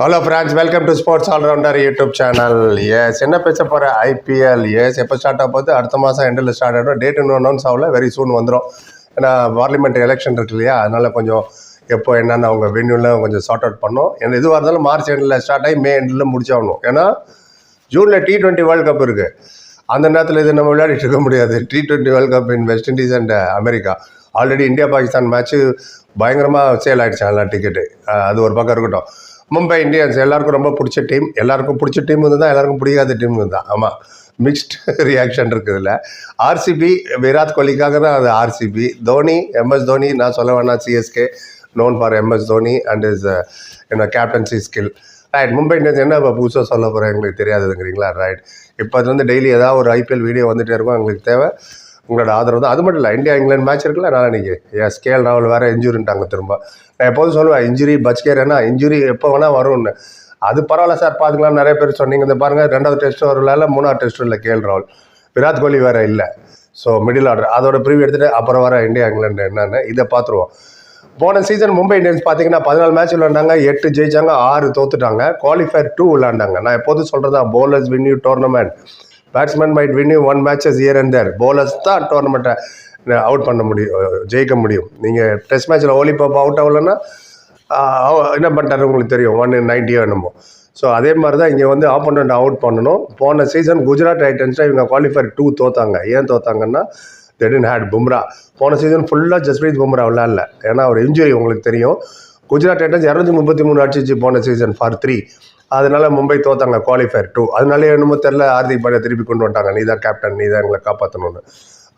Hello friends welcome to sports allrounder YouTube channel S என்ன பேச போகிற ஐபிஎல் எஸ் எப்போ ஸ்டார்ட் ஆக போகுது? அடுத்த மாதம் எண்டில் ஸ்டார்ட் ஆகிடும் டேட் இன்னும் அனௌன்ஸ் ஆகல. வெரி சூன் வந்துடும் ஏன்னா பார்லிமெண்ட் எலெக்ஷன் இருக்கு இல்லையா? அதனால் கொஞ்சம் எப்போ என்னென்ன அவங்க வென்யூலாம் கொஞ்சம் சார்ட் அவுட் பண்ணோம். ஏன்னா எதுவாக இருந்தாலும் மார்ச் எண்டில் ஸ்டார்ட் ஆகி மே எண்டில் முடிச்சாகணும். ஏன்னா ஜூனில் டி ட்வெண்ட்டி வேர்ல்டு கப் இருக்குது அந்த நேரத்தில் இது நம்ம விளையாடிட்டு இருக்க முடியாது. T twenty world cup in West Indies and America already India Pakistan match பயங்கரமாக சேல் ஆகிடுச்சு எல்லாம் டிக்கெட்டு அது ஒரு பக்கம் இருக்கட்டும். மும்பை இந்தியன்ஸ் எல்லாருக்கும் ரொம்ப பிடிச்ச டீம். எல்லாருக்கும் பிடிச்ச டீம் வந்து தான் எல்லாருக்கும் பிடிக்காத டீம் தான். ஆமாம் மிக்ஸ்ட் ரியாக்ஷன் இருக்குதுல்ல ஆர்சிபி விராட் கோலிக்காக தான் அது ஆர்சிபி தோனி எம்எஸ் தோனி நான் சொல்ல வேணாம் CSK known for MS Dhoni and is என்ன captaincy skill right Mumbai Indians என்ன இப்போ புதுசாக சொல்ல போகிறேன் எங்களுக்கு தெரியாதுங்கிறீங்களா? ரைட் இப்போ அது வந்து டெய்லி ஏதாவது ஒரு ஐபிஎல் வீடியோ வந்துகிட்டே இருக்கும் எங்களுக்கு தேவை. உங்களோட ஆதரவு தான். அது மட்டும் இல்லை இந்தியா இங்கிலாந்து மேட்ச் இருக்குல்ல நாளைக்கு எஸ் கேஎல் ராகுல் வேறு இன்ஜுரின்ட்டாங்க திரும்ப. நான் எப்போதும் சொல்லுவேன் இன்ஜுரி பச்கேரேனா இன்ஜுரி எப்போ வேணால் வரும்னு. அது பரவாயில்ல சார் பார்த்துக்கலாம் நிறைய பேர் சொன்னீங்க. இந்த பாருங்கள் ரெண்டாவது டெஸ்ட் வரல மூணாவது டெஸ்ட்டும் இல்லை கேஎல் ராகுல். விராட் கோலி வேறு இல்லை. ஸோ மிடில் ஆர்டர் அதோட ப்ரிவியூ எடுத்துகிட்டு அப்புறம் வர இந்தியா இங்கிலாந்து என்னென்னு இதை பார்த்துருவோம் போன சீசன் மும்பை இந்தியன்ஸ் பார்த்தீங்கன்னா பதினாலு மேட்ச் விளையாண்டாங்க எட்டு ஜெயிச்சாங்க ஆறு தோத்துட்டாங்க குவாலிஃபயர் டூ விளாண்டாங்க நான் எப்போதும் சொல்கிறதா bowlers win you tournament batsman might win one matches year and their bowlers தான் டோர்னமெண்ட்டை அவுட் பண்ண முடியும் ஜெயிக்க முடியும். நீங்கள் டெஸ்ட் மேட்ச்சில் ஓலி பாப்பா அவுட் ஆகலைன்னா என்ன பண்ணிட்டாரு உங்களுக்கு தெரியும்? ஒன் நைன்ட்டியோ என்னமோ. ஸோ அதே மாதிரி தான் இங்கே வந்து ஆப்போனண்ட் அவுட் பண்ணணும். போன சீசன் குஜராத் டைட்டன்ஸில் இவங்க குவாலிஃபயர் டூ தோத்தாங்க. ஏன் தோத்தாங்கன்னா தெடின் ஹேட் பும்ரா போன சீசன் ஃபுல்லாக ஜஸ்பிரீத் பும்ரா விளாட்ல ஏன்னா ஒரு இன்ஜுரி உங்களுக்கு தெரியும். குஜராத் டைட்டன்ஸ் இரநூத்தி முப்பத்தி மூணு அடிச்சிச்சு போன சீசன் ஃபார் த்ரீ அதனால மும்பை தோத்தாங்க குவாலிஃபயர் டூ அதனால என்னமோ தெரில ஹார்திக் பாண்டியா திருப்பி கொண்டு வந்துட்டாங்க. நீ தான் கேப்டன் நீ தான் எங்களை காப்பாற்றணும்னு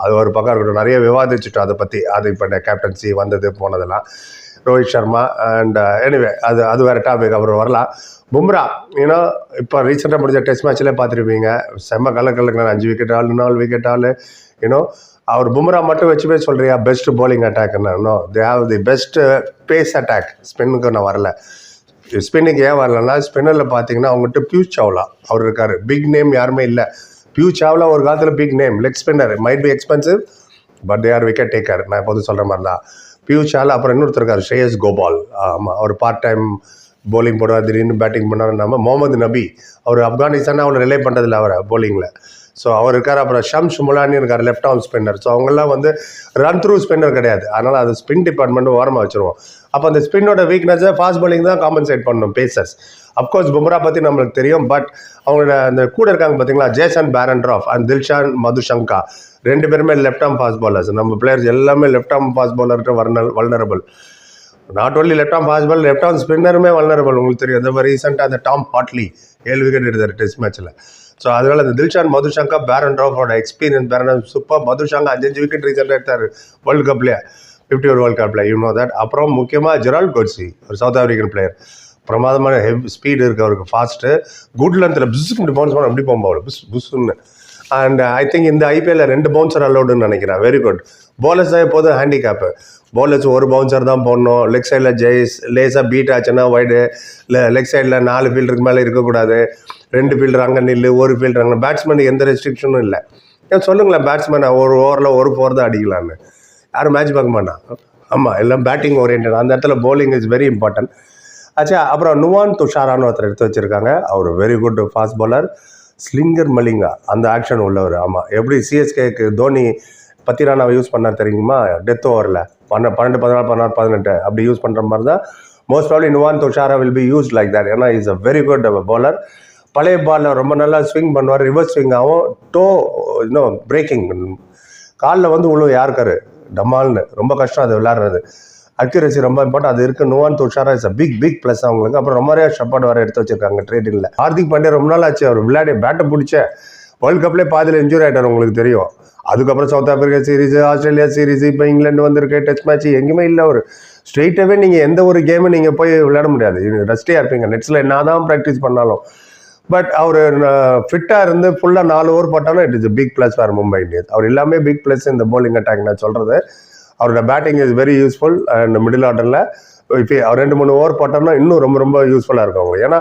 அது ஒரு பக்கம் இருக்கட்டும். நிறைய விவாதிச்சுட்டோம் அதை பற்றி ஹார்திக் பாண்டியா கேப்டன்சி வந்தது போனதெல்லாம். Rohit Sharma and anyway uh, அது அது வேறு டாபிக் அப்புறம் வரலாம். பும்ரா ஏன்னா இப்போ ரீசெண்டாக முடிஞ்ச டெஸ்ட் மேட்ச்லேயே பார்த்துருப்பீங்க. செம்ம கலர் அஞ்சு விக்கெட் ஆள் நாலு விக்கெட் ஆள். யூனோ அவர் பும்ரா மட்டும் வச்சுமே சொல்கிறியா பெஸ்ட் போலிங் attack இன்னும் they have the best pace attack ஸ்பின்னுக்கு நான் வரல. ஸ்பின்னுக்கு ஏன் வரலன்னா ஸ்பின்னரில் பார்த்தீங்கன்னா அவங்ககிட்ட பியூ சாவ்லா அவர் இருக்கார். பிக் நேம் யாருமே இல்லை. பியூ சாவ்லா ஒரு காலத்தில் big name leg spinner might be expensive but they are wicket taker நான் எப்போதும் சொல்கிற மாதிரி தான் பியூ சாவ்லா அப்புறம் இன்னொருத்தர் இருக்கார் ஸ்ரேயஸ் கோபால் ஆமாம் அவர் பார்ட் டைம் போலிங் போடுவார் திடீர்னு பேட்டிங் பண்ணுவார் நம்ம முகமது நபி அவர் ஆப்கானிஸ்தான் அவரை ரிலே பண்ணுறதில்ல அவரை போலிங்கில் ஸோ அவர் இருக்கார். அப்புறம் ஷம் ஷுமுலானி இருக்கார் லெஃப்ட் ஆர்ம் ஸ்பின்னர் ஸோ அவங்கெல்லாம் வந்து ரன் த்ரூ ஸ்பின்னர் கிடையாது. அதனால் அது ஸ்பின் டிபார்ட்மெண்ட் ஓரமாக வச்சுருவோம். அப்போ அந்த ஸ்பின்னோட வீக்னஸை ஃபாஸ்ட் பாலிங் தான் காம்பன்சேட் பண்ணணும் பேசஸ் அப்கோர்ஸ் பும்ரா பற்றி நம்மளுக்கு தெரியும் பட் அவங்களோட அந்த கூட இருக்காங்க பார்த்தீங்களா Jason Behrendorff and Dilshan Madushanka ரெண்டு பேருமே லெஃப்ட் ஆர்ம் ஃபாஸ்ட் பாலர்ஸ் நம்ம பிளேயர்ஸ் எல்லாமே லெஃப்ட் ஆர்ம் ஃபாஸ்ட் பாலர்கிட்ட வர்னல் vulnerable not only left arm fast ball left arm ஸ்பின்னருமே vulnerable உங்களுக்கு தெரியும் இந்த ரீசெண்டாக அந்த டாம் பாட்லி ஏழு விக்கெட் எடுத்தார் டெஸ்ட் மேட்ச்சில் ஸோ அதனால அந்த தில்ஷான் மதுஷங்கா பேரன் ராஃபோட எக்ஸ்பீரியன்ஸ் பேரன் சூப்பர் மதுஷங்கா அஞ்சஞ்சு விக்கெட் ரீசெண்டாக எடுத்தார் வேர்ல்டு கப்லேயே ஃபிஃப்டி ஓவர் வேர்ல்டு கப்பில் யூ நோ தட் அப்புறம் முக்கியமாக ஜெரால் கோட்ஸி ஒரு சவுத் ஆஃப்ரிக்கன் பிளேயர் பிரமாதமான ஹெவ் ஸ்பீடு இருக்குது அவருக்கு ஃபாஸ்ட்டு குட் லென்த்தில் பிஸ்ஸுக்கு பவுன்ஸ் பண்ண அப்படி போகும்போது புஸ் புஸ்ஸுன்னு. அண்ட் ஐ திங்க் இந்த ஐபிஎல்ல ரெண்டு பவுன்சர் அலௌடுன்னு நினைக்கிறேன். வெரி குட் போலர்ஸ் தான் எப்போதும் ஹேண்டிகேப்பு போலர்ஸ் ஒரு பவுன்சர் தான் போடணும். லெக் சைடில் ஜெய்ஸ் லேஸாக பீட் ஆச்சுன்னா ஒய்டு இல்லை லெக் சைடில் நாலு ஃபீல்டருக்கு மேலே இருக்கக்கூடாது. ரெண்டு ஃபீல்டர் அங்கே நில்லு ஒரு ஃபீல்டர் அங்கே பேட்ஸ்மேனுக்கு எந்த ரெஸ்ட்ரிக்ஷனும் இல்லை. ஏன் சொல்லுங்களேன் பேட்ஸ்மேனை ஒரு ஓவரில் ஒரு ஃபோர் தான் அடிக்கலான்னு யாரும் மேட்ச் பார்க்க மாட்டான். ஆமாம் எல்லாம் பேட்டிங் ஓரியன்ட் அந்த இடத்துல பவுலிங் இஸ் வெரி இம்பார்ட்டன்ட் ஆச்சா அப்புறம் நுவான் துஷாரான்னு ஒருத்தர் எடுத்து வச்சுருக்காங்க. அவர் very good fast bowler slinger Malinga அந்த ஆக்ஷன் உள்ளவர். ஆமாம் எப்படி சிஎஸ்கேக்கு தோனி பத்திரானாவை யூஸ் பண்ணார் தெரியுமா? டெத் ஓவரில் பன்ன பன்னெண்டு பதினாறு பதினாறு பதினெட்டு. அப்படி யூஸ் பண்ணுற மாதிரி தான் most probably Nuwan Thushara will be use like that ஏன்னா is a very good bowler பழைய பாலில் ரொம்ப நல்லா ஸ்விங் பண்ணுவார். ரிவர்ஸ் ஸ்விங் ஆகும் டோ இன்னும் பிரேக்கிங் காலில் வந்து உழவு யாருக்காரு டமால்னு. ரொம்ப கஷ்டம் அது விளாட்றது அக்யூரசி ரொம்ப இம்பார்ட்டன் அது இருக்கு. Nuwan Thushara is a big big plus அவங்களுக்கு. அப்புறம் ரொமாரியா ஷப்பாட் வர எடுத்து வச்சிருக்காங்க ட்ரேடிங்கில் ஹார்திக் பாண்டியா ரொம்ப நாள் ஆச்சு. அவர் விளையாடி பேட்டை பிடிச்ச. வேர்ல்டு கப்லேயே பாதியில் இன்ஜூரி ஆகிட்டார் உங்களுக்கு தெரியும். அதுக்கப்புறம் South Africa series Australia series இப்போ இங்கிலாந்து வந்திருக்கு டெஸ்ட் மேட்ச் எங்கேயுமே இல்லை அவர். ஸ்ட்ரெயிட்டாகவே நீங்கள் எந்த ஒரு கேமும் நீங்கள் போய் விளையாட முடியாது. ரெஸ்டே இருப்பீங்க. நெட்ஸில் என்ன தான் ப்ராக்டிஸ் பண்ணாலும். பட் அவர் ஃபிட்டாக இருந்து ஃபுல்லாக நாலு ஓவர் போட்டாலும் it is big plus for Mumbai Indians அவர் எல்லாமே பிக் ப்ளஸ் இந்த போலிங் அட்டாக் நான் சொல்கிறது அவரோட batting is very useful and middle ஆர்டரில் இப்போ அவர் ரெண்டு மூணு ஓவர் போட்டோம்னா இன்னும் ரொம்ப ரொம்ப யூஸ்ஃபுல்லாக இருக்கும் அவங்க ஏன்னா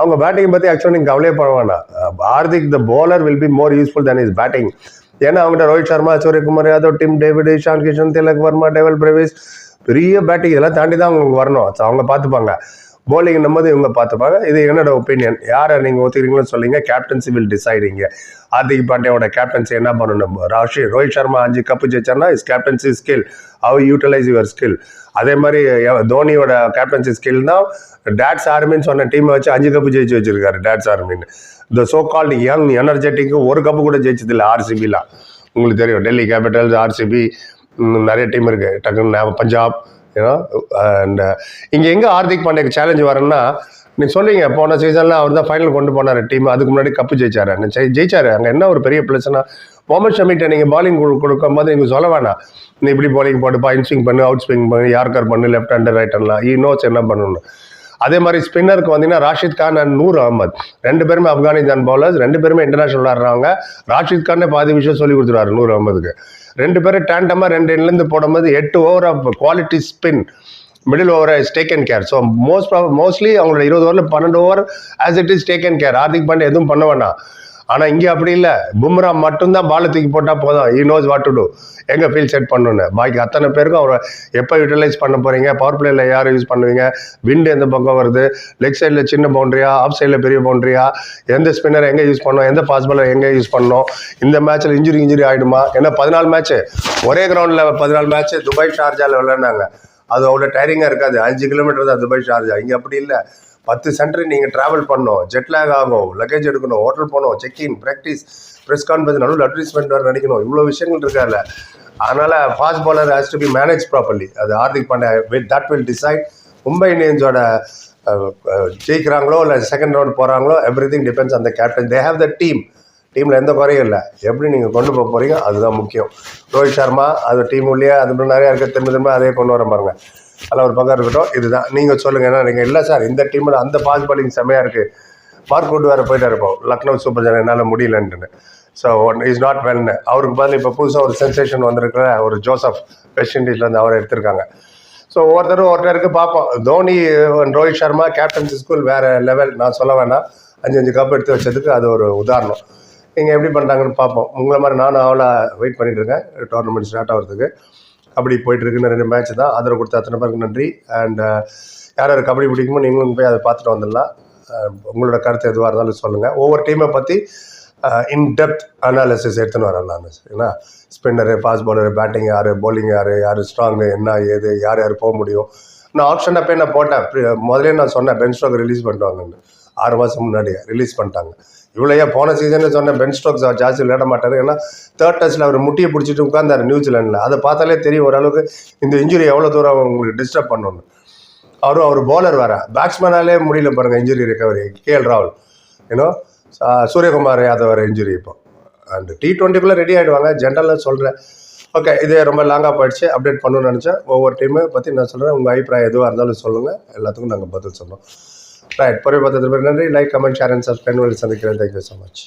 அவங்க பேட்டிங் பற்றி ஆக்சுவலாக நீங்கள் கவலையே பண்ண வேணாம். Hardik the bowler will be more useful than is batting ஏன்னா அவங்ககிட்ட Rohit Sharma Suryakumar Yadav Tim David Ishan Kishan Tilak Varma Dewald Brevis பெரிய பேட்டிங் இதெல்லாம் தாண்டி தான் அவங்களுக்கு வரணும். அவங்க பார்த்துப்பாங்க. Bowling போது இவங்க பார்த்துப்பாங்க. இது என்னோட ஒப்பீனியன் யாரை நீங்கள் ஒத்துக்கிறீங்களோ சொல்லுங்க. கேப்டன்சி வில் டிசைடிங்க ஹார்திக் பாண்டியாவோட கேப்டன்சி என்ன பண்ணணும்? ராஷி ரோஹித் சர்மா அஞ்சு cup ஜெயிச்சார்னா is captaincy skill how utilize your skill அதே மாதிரி தோனியோட கேப்டன்சி ஸ்கில் தான் டேட்ஸ் ஆர்மின்னு சொன்ன டீமை வச்சு அஞ்சு கப்பு ஜெயிச்சு வச்சிருக்காரு டேட்ஸ் ஆர்மின்னு இந்த சோ கால்டு யங் எனர்ஜெட்டிக்கு ஒரு கப்பு கூட ஜெயிச்சதில்லை ஆர்சிபிலாம் உங்களுக்கு தெரியும் டெல்லி கேபிட்டல்ஸ் ஆர்சிபி நிறைய டீம் இருக்குது டக்குன்னு பஞ்சாப் ஏன்னா அண்ட் இங்கே எங்கே ஹார்திக் பாண்டியாக்கு சேலஞ்ச் வரேன்னா நீ சொல்லுவீங்க போன சீசன்ல அவர் தான் ஃபைனல் கொண்டு போனார் டீம் அதுக்கு முன்னாடி கப்பு ஜெயிச்சாரு. அண்ணன் ஜெயிச்சாரு. அங்கே என்ன ஒரு பெரிய பிரச்சனை? முகமது ஷமிட்ட நீங்கள் பாலிங் கொடுக்கும் போது நீங்கள் சொல்ல வேணாம். நீ இப்படி போலிங் போட்டுப்பா இன் ஸ்விங் பண்ணு அவுட் ஸ்விங் பண்ணு யார்கர் பண்ணு லெஃப்ட் ஹேண்டர் ரைட் ஹேண்ட்லாம் ஈ நோட்ஸ் என்ன பண்ணணும். அதே மாதிரி ஸ்பின்னருக்கு வந்தீங்கன்னா ராஷித் கான் அண்ட் நூர் அகமது. ரெண்டு பேருமே ஆப்கானிஸ்தான் பவுலர்ஸ் ரெண்டு பேருமே இன்டர்நேஷனல் விளாடுறாங்க ராஷித் கானே பாதி விஷயம் சொல்லி கொடுத்துருவாரு நூர் அகமதுக்கு. ரெண்டு பேரும் டேண்டமாக ரெண்டு எண்ட்லேருந்து போடும்போது எட்டு over of quality spin middle over is and care so most mostly அவங்களோட இருபது ஓவரில் பன்னெண்டு over as it is take and care Hardik Pandey எதுவும் பண்ண வேணாம். ஆனால் இங்கே அப்படி இல்லை. பும்ரா மட்டும்தான் பால் தூக்கி போட்டால் போதும். He knows what to do எங்கே ஃபீல் செட் பண்ணணும்னு. பாக்கி அத்தனை பேருக்கும் அவரை எப்போ யூட்டிலைஸ் பண்ண போகிறீங்க பவர் பிளேயில் யார் யூஸ் பண்ணுவீங்க? விண்டு எந்த பக்கம் வருது? லெக் சைடில் சின்ன பவுண்ட்ரியா ஆஃப் சைடில் பெரிய பவுண்டரியா எந்த ஸ்பின்னர் எங்கே யூஸ் பண்ணோம்? எந்த ஃபாஸ்ட் பாலர் எங்கே யூஸ் பண்ணோம்? இந்த மேட்ச்சில் இன்ஜுரி இன்ஜுரி ஆகிடுமா ஏன்னா பதினாலு மேட்ச்சு ஒரே கிரவுண்டில் பதினாலு மேட்ச்சு துபாய் ஷார்ஜாவில் விளையாண்டாங்க அது அவ்வளோ டயரிங்காக இருக்காது. அஞ்சு கிலோமீட்டர் தான் துபாய் ஷார்ஜா. இங்கே அப்படி இல்லை. பத்து சென்டர் நீங்கள் ட்ராவல் பண்ணணும் ஜெட்லேக் ஆகும். லக்கேஜ் எடுக்கணும். ஹோட்டல் போகணும் check in practice press conference நடுவில் அட்வர்டைஸ்மெண்ட் வேறு நடிக்கணும். இவ்வளோ விஷயங்கள் இருக்காதுல்ல. அதனால் fast bowler has to be manage properly அது Hardik Pandya with that will decide Mumbai இந்தியன்ஸோட ஜெயிக்கிறாங்களோ இல்லை செகண்ட் ரவுண்ட் போகிறாங்களோ எவ்ரி திங் டிபெண்ட்ஸ் அந்த captain they have the team டீமில் எந்த குறையும் இல்லை. எப்படி நீங்கள் கொண்டு போக போகிறீங்க அதுதான் முக்கியம். ரோஹித் சர்மா அது டீம் உள்ளே அது நிறையா இருக்க திரும்ப திரும்ப அதே கொண்டு வர பாருங்கள் அதில் ஒரு பக்கம் இருக்கட்டும் இதுதான். நீங்கள் சொல்லுங்கள் ஏன்னா நீங்கள் இல்லை சார் இந்த டீமில் அந்த பாஸ் பாலிங் செம்மையாக இருக்குது மார்க் கொண்டு வேறு போயிட்டு இருப்போம். லக்னோ சூப்பர் ஜென் என்னால் முடியலன்ட்டுன்னு. ஸோ ஒன் இஸ் நாட் வெல்னு அவருக்கு பதில் இப்போ புதுசாக ஒரு சென்சேஷன் வந்திருக்கிற ஒரு ஜோசப் வெஸ்ட் இண்டீஸ்லேருந்து அவரை எடுத்திருக்காங்க. ஸோ ஒவ்வொருத்தரும் ஒருத்தருக்கு பார்ப்போம். தோனி ரோஹித் சர்மா கேப்டன்சி ஸ்கூல் வேறு லெவல் நான் சொல்ல வேணாம் அஞ்சு அஞ்சு கப் எடுத்து வச்சதுக்கு அது ஒரு உதாரணம். நீங்கள் எப்படி பண்ணுறாங்கன்னு பார்ப்போம். உங்களை மாதிரி நானும் அவ்வளோ வெயிட் பண்ணிட்டு இருக்கேன். டோர்னமெண்ட் ஸ்டார்ட் ஆகிறதுக்கு. கபடி போயிட்டு இருக்குன்னு ரெண்டு மேட்ச் தான். ஆதரவு கொடுத்த அத்தனை பேருக்கு நன்றி. அண்ட் uh, யார் யார் கபடி பிடிக்குமோ நீங்களும் போய் அதை பார்த்துட்டு வந்துடலாம். Uh, உங்களோட கருத்து எதுவாக இருந்தாலும் சொல்லுங்கள் ஒவ்வொரு டீமை பற்றி இன் டெப்த் அனாலிசிஸ் எடுத்துன்னு வரேன் நான். ஏன்னா ஸ்பின்னரு ஃபாஸ்ட் பாலரு பேட்டிங் யார் போலிங் யார் யார் ஸ்ட்ராங்கு என்ன ஏது யார் யார் போக முடியும். நான் ஆப்ஷன் அப்போ நான் போட்டேன். முதலே நான் சொன்னேன் பென் ஸ்ட்ரோக் ரிலீஸ் பண்ணிட்டு ஆறு மாதம் முன்னாடியே ரிலீஸ் பண்ணிட்டாங்க. இவ்வளோ போன சீசனில் சொன்னேன் பென் ஸ்டோக்ஸ் அவர் ஜாஸ்தி விளையாட மாட்டார். ஏன்னா தேர்ட் டெஸ்ட்டில் அவர் முட்டியை பிடிச்சிட்டு உட்காந்தார் நியூசிலாண்டில் அதை பார்த்தாலே தெரியும் ஓரளவுக்கு இந்த இன்ஜுரி எவ்வளோ தூரம் உங்களுக்கு டிஸ்டர்ப் பண்ணணும் அவரும் அவர் பவுலர் வேற. பேட்ஸ்மேனாலே முடியல பாருங்கள் இன்ஜுரி ரிகவரி கே எல் ராகுல் ஏன்னோ சூரியகுமார் யாதவ் வர இன்ஜுரி இப்போ. அண்ட் டி ட்வெண்ட்டிக்குள்ளே ரெடி ஆகிடுவாங்க ஜென்ரலாக சொல்கிறேன் ஓகே இது ரொம்ப லாங்காக போயிடுச்சு. அப்டேட் பண்ணணும்னு நினச்சேன். ஒவ்வொரு டீமை பற்றி நான் சொல்கிறேன் உங்கள் அபிப்பிராயம் எதுவாக இருந்தாலும் சொல்லுங்கள் எல்லாத்துக்கும் நாங்கள் பதில் சொல்கிறோம் ரைட் பொருள் பார்த்ததுக்கு நன்றி. Like comment share and subscribe சந்திக்கிறேன். Thank you so much